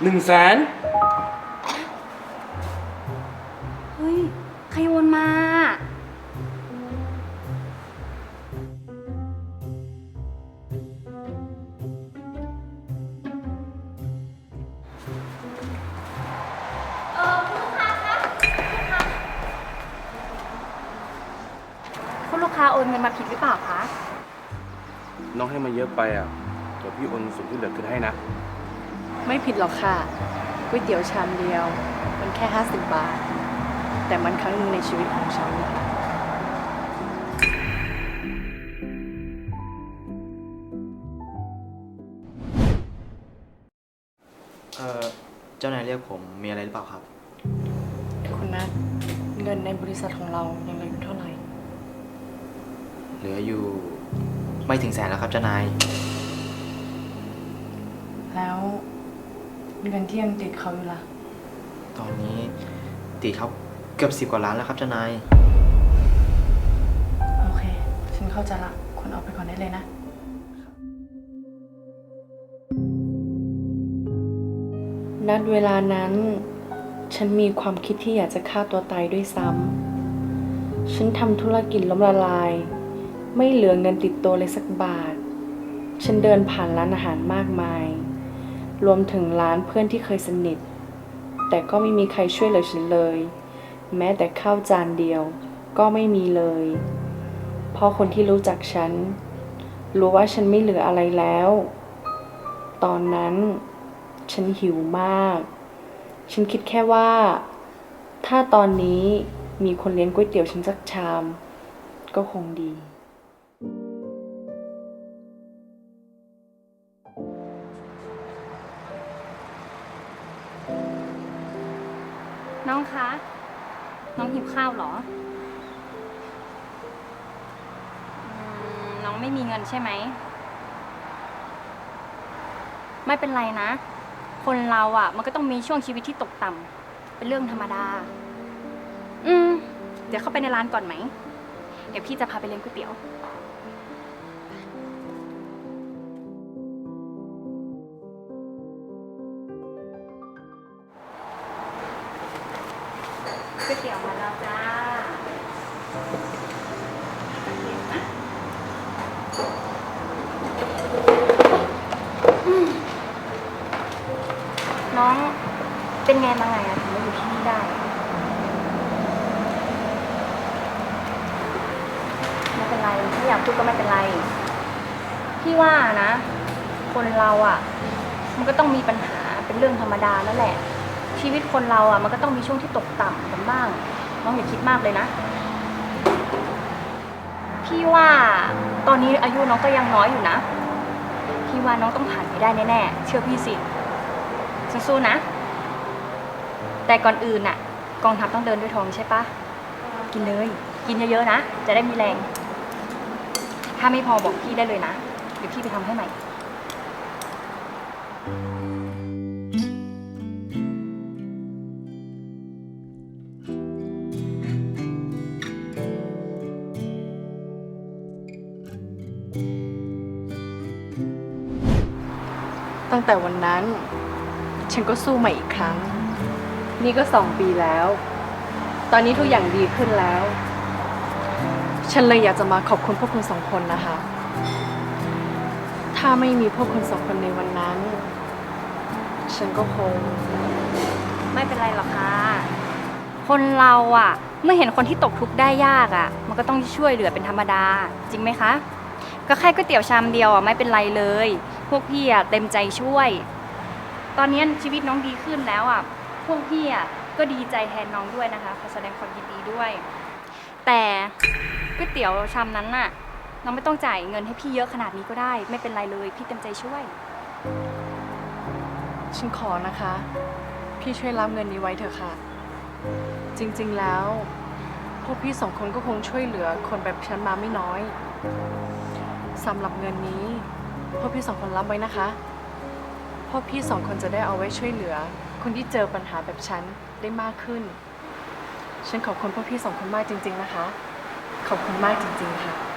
หนึ่งแสนเฮ้ย ใครโอนมา เออคุณลูกค้าคะลูกค้าคุณลูกค้าโอนเงินมาผิดหรือเปล่าคะ น้องให้มาเยอะไปอะ เดี๋ยวพี่โอนส่วนที่เหลือคืนให้นะ ไม่ผิดหรอกค่ะก๋วยเตี๋ยวชามเดียว มันแค่ 50 บาท แต่มันครั้งหนึ่งในชีวิตของฉันนะคะ เอ่อ เจ้านายเรียกผมมีอะไรหรือเปล่าครับ คุณนัทเงินในบริษัทของเรายังเหลืออยู่เท่าไหร่ เหลืออยู่ไม่ถึงแสนแล้วครับเจ้านาย แล้ว เงินที่ยังติดเขาอยู่ล่ะ ตอนนี้ติดเขาเกือบสิบกว่าล้านแล้วครับเจ้านาย โอเค ฉันเข้าใจละ คุณออกไปก่อนได้เลยนะนัดเวลานั้น ฉันมีความคิดที่อยากจะฆ่าตัวตายด้วยซ้ำ ฉันทำธุรกิจล้มละลาย ไม่เหลือเงินติดตัวเลยสักบาท ฉันเดินผ่านร้านอาหารมากมาย รวมถึงร้านเพื่อนที่เคยสนิท แต่ก็ไม่มีใครช่วยเหลือฉันเลย แม้แต่ข้าวจานเดียวก็ไม่มีเลย เพราะคนที่รู้จักฉัน รู้ว่าฉันไม่เหลืออะไรแล้ว ตอนนั้นฉันหิวมาก ฉันคิดแค่ว่า ถ้าตอนนี้มีคนเลี้ยงก๋วยเตี๋ยวฉันสักชาม ก็คงดี น้องคะ น้องหิวข้าวเหรออืมน้องไม่มีเงินใช่ไหม ไม่เป็นไรนะ คนเราอะ มันก็ต้องมีช่วงชีวิตที่ตกต่ำเป็นเรื่องธรรมดา อืม เดี๋ยวเข้าไปในร้านก่อนไหม เดี๋ยวพี่จะพาไปเลี้ยงก๋วยเตี๋ยว ก๋วยเตี๋ยวมาแล้วจ้าน้องเป็นไงมาไงอะถึงมาอยู่ที่นี่ได้ ไม่เป็นไรไม่อยากพูดก็ไม่เป็นไร พี่ว่านะ คนเราอะมันก็ต้องมีปัญหาเป็นเรื่องธรรมดานั่นแหละ ชีวิตคนเราอะมันก็ต้องมีช่วงที่ตกต่ำกันบ้าง น้องอย่าคิดมากเลยนะ พี่ว่าตอนนี้อายุน้องก็ยังน้อยอยู่นะ พี่ว่าน้องต้องผ่านไปได้แน่ๆ เชื่อพี่สิสู้ๆนะ แต่ก่อนอื่นน่ะ กองทัพต้องเดินด้วยท้องใช่ปะกินเลย กินเยอะๆนะ จะได้มีแรง ถ้าไม่พอบอกพี่ได้เลยนะ เดี๋ยวพี่ไปทำให้ใหม่ ตั้งแต่วันนั้น ฉันก็สู้ใหม่อีกครั้ง นี่ก็สองปีแล้ว ตอนนี้ทุกอย่างดีขึ้นแล้ว ฉันเลยอยากจะมาขอบคุณพวกคุณสองคนนะคะ ถ้าไม่มีพวกคุณสองคนในวันนั้น ฉันก็คง ไม่เป็นไรหรอกค่ะ คนเราอะ เมื่อเห็นคนที่ตกทุกข์ได้ยากอะ มันก็ต้องช่วยเหลือเป็นธรรมดา จริงไหมคะ ก็แค่ก๋วยเตี๋ยวชามเดียวอะไม่เป็นไรเลย พวกพี่อะเต็มใจช่วย ตอนนี้ชีวิตน้องดีขึ้นแล้วอะพวกพี่อะก็ดีใจแทนน้องด้วยนะคะขอแสดงความยินดีด้วย แต่ก๋วยเตี๋ยวชามนั้นน่ะ น้องไม่ต้องจ่ายเงินให้พี่เยอะขนาดนี้ก็ได้ ไม่เป็นไรเลย พี่เต็มใจช่วย ฉันขอนะคะ พี่ช่วยรับเงินนี้ไว้เถอะค่ะ จริงๆแล้ว พวกพี่สองคนก็คงช่วยเหลือคนแบบฉันมาไม่น้อย สำหรับเงินนี้พ่อพี่สองคนรับไว้นะคะพ่อพี่สองคนจะได้เอาไว้ช่วยเหลือ คนที่เจอปัญหาแบบฉันได้มากขึ้น ฉันขอบคุณพ่อพี่สองคนมากจริง ๆนะคะ ขอบคุณมากจริง ๆ ค่ะ